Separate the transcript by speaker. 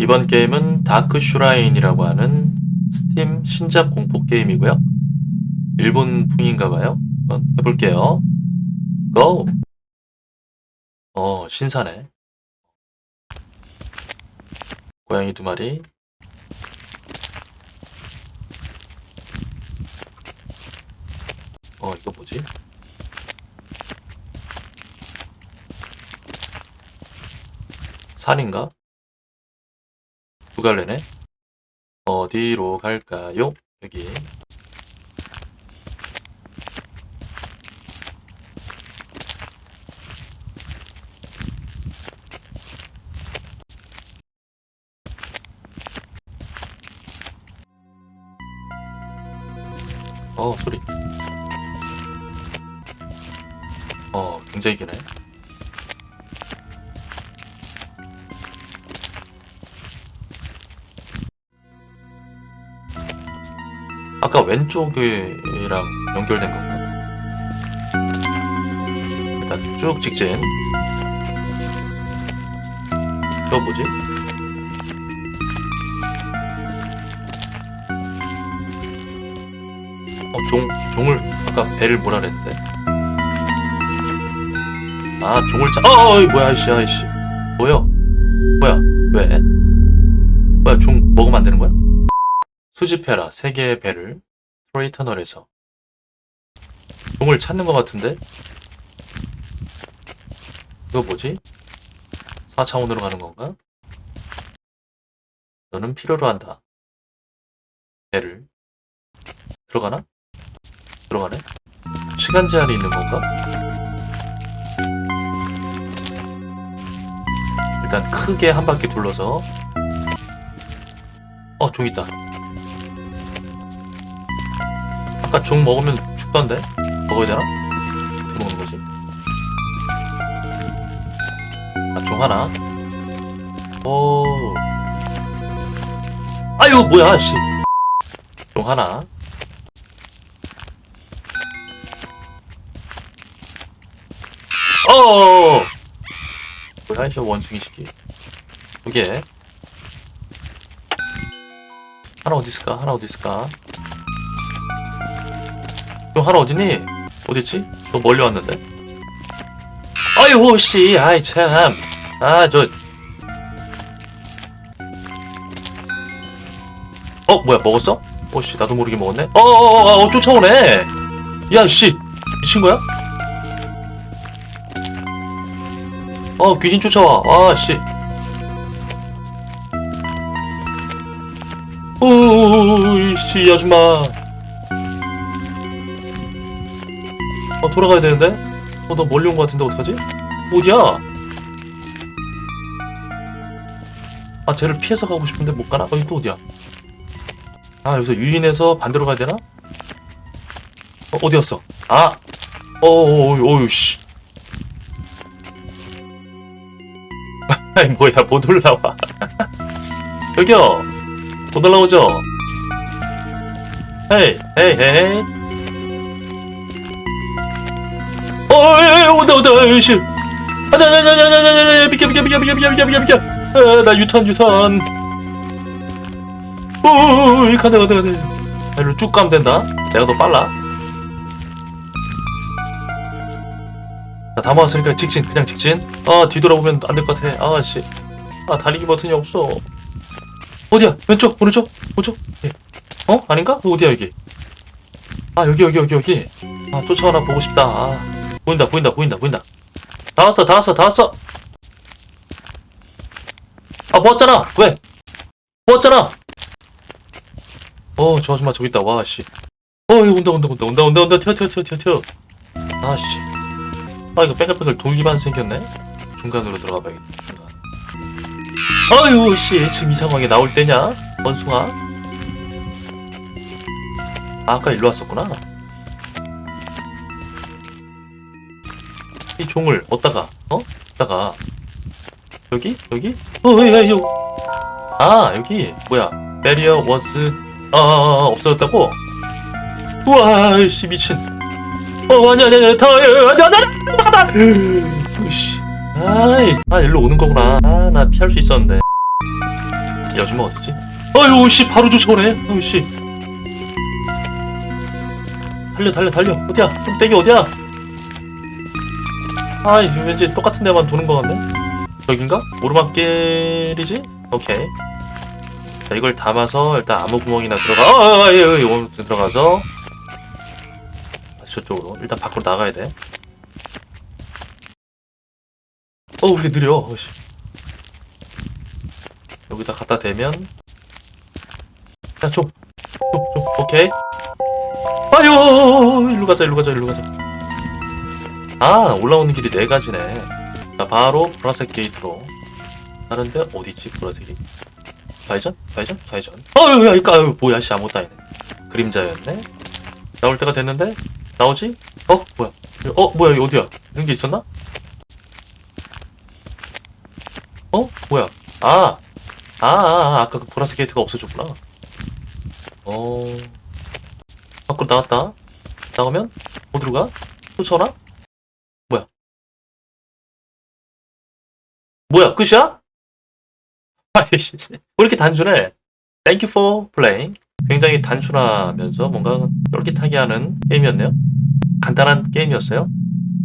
Speaker 1: 이번 게임은 다크 슈라인이라고 하는 스팀 신작 공포 게임이고요. 일본풍인가 봐요. 한번 해볼게요. 고! 어, 신사네. 고양이 두 마리. 어, 이거 뭐지? 산인가? 두 갈래네? 어디로 갈까요? 여기. 어, 소리. 어, 굉장히 기네. 아까 왼쪽이랑 연결된 건가? 일단 쭉 직진. 이거 뭐지? 어, 종, 종을, 아까 배를 뭐라 그랬는데? 아, 종을 차, 어, 어, 뭐야, 아이씨, 아이씨. 뭐야? 뭐야, 왜? 뭐야, 종 먹으면 안 되는 거야? 수집해라, 세 개의 배를. 트로이 터널에서. 종을 찾는 것 같은데? 이거 뭐지? 4차원으로 가는 건가? 너는 필요로 한다. 배를. 들어가나? 들어가네? 시간 제한이 있는 건가? 일단 크게 한 바퀴 둘러서 어, 종 있다. 아까 종 먹으면 죽던데? 먹어야 되나? 어떻게 먹는 거지? 아, 종 하나. 오. 아유, 뭐야, 씨. 종 하나. 어 뭐야, 저 원숭이 시키. 두 개. 하나 어디 있을까? 하나 어디 있을까? 너 하나 어디니? 어딨지? 너 멀리 왔는데? 아이고 씨, 아이 참, 아 저, 어 뭐야 먹었어? 어씨 나도 모르게 먹었네. 어어어 어, 쫓아오네. 야씨 미친 거야? 어 귀신 쫓아와. 아씨. 오씨 아줌마. 어 돌아가야 되는데? 어너 멀리 온 것 같은데 어떡하지? 어디야? 아 쟤를 피해서 가고 싶은데 못 가나? 어이 또 어디야? 아 여기서 유인해서 반대로 가야 되나? 어, 어디 갔어? 아! 어어어 어유 씨 아이 뭐야 못 올라와 여기요 못 올라오죠? 헤이 헤이 헤이 어이 온다 온다 씨 안돼 안돼 안돼 안돼 안돼 비켜 비켜 비켜 비켜 비켜 비켜 비켜 비켜 아, 나 유턴 유턴 오이 간다 간다 간다 아, 이리로 쭉 가면 된다 내가 더 빨라 자다 모았으니까 직진 그냥 직진 아 뒤돌아보면 안 될 것 같아 아씨 아 달리기 버튼이 없어 어디야 왼쪽 오른쪽 오른쪽 예. 어 아닌가 어디야 여기 아 여기 여기 여기 여기 아 쫓아오나 보고 싶다 아 보인다 보인다 보인다 보인다 다 왔어 다 왔어 다 왔어 아 모았잖아 왜 모았잖아 어, 저 아줌마 저기 있다. 와, 씨. 어, 이거 온다, 온다, 온다, 온다, 온다, 온다, 튀어, 튀어, 튀어, 튀어, 튀어. 아, 씨. 아, 이거 뺑글뺑글 돌기만 생겼네? 중간으로 들어가 봐야겠다, 중간. 아유, 씨. 지금 이 상황에 나올 때냐? 원숭아? 아, 아까 일로 왔었구나. 이 종을 어디다가, 어? 어디다가. 여기? 여기? 어, 야, 야, 아, 여기. 뭐야. 베리어 워스 아, 아, 아, 없어졌다고? 우와, 씨, 미친. 어, 아니, 아니, 아니, 다, 아니, 아니, 아니, 아니, 으씨. 아이, 아, 일로 오는 거구나. 아, 나 피할 수 있었는데. 이 아줌마 어딨지? 아유 씨 바로 쫓아오네 아유 씨 달려 달려 달려 어디야 떼기 어디야 아 왠지 똑같은 데만 도는 것 같네? 여긴가? 오르막길이지? 오케이. 자 이걸 담아서 일단 아무 구멍이나 들어가 아, 아, 예, 예, 예, 들어가서. 다시 저쪽으로. 일단 밖으로 나가야 돼. 어우 왜 이렇게 느려? 어씨. 여기다 갖다 대면. 야, 좀, 좀, 좀, 오케이. 아유, 일로 가자, 일로 가자, 일로 가자. 아, 올라오는 길이 네 가지네. 자, 바로 보라색 게이트로. 다른데 어디지, 보라색이? 좌회전? 좌회전? 좌회전. 아유, 야, 이까, 아유, 뭐야, 씨, 아무것도 아니네. 그림자였네. 나올 때가 됐는데? 나오지? 어, 뭐야? 어, 뭐야, 여기 어디야? 이런 게 있었나? 어? 뭐야? 아, 아, 아, 아, 아까 그 보라색 게이트가 없어졌구나. 어. 밖으로 나갔다. 나가면 어디로 가? 쫓아오 뭐야? 끝이야? 아이씨. 왜 이렇게 단순해? Thank you for playing. 굉장히 단순하면서 뭔가 쫄깃하게 하는 게임이었네요. 간단한 게임이었어요.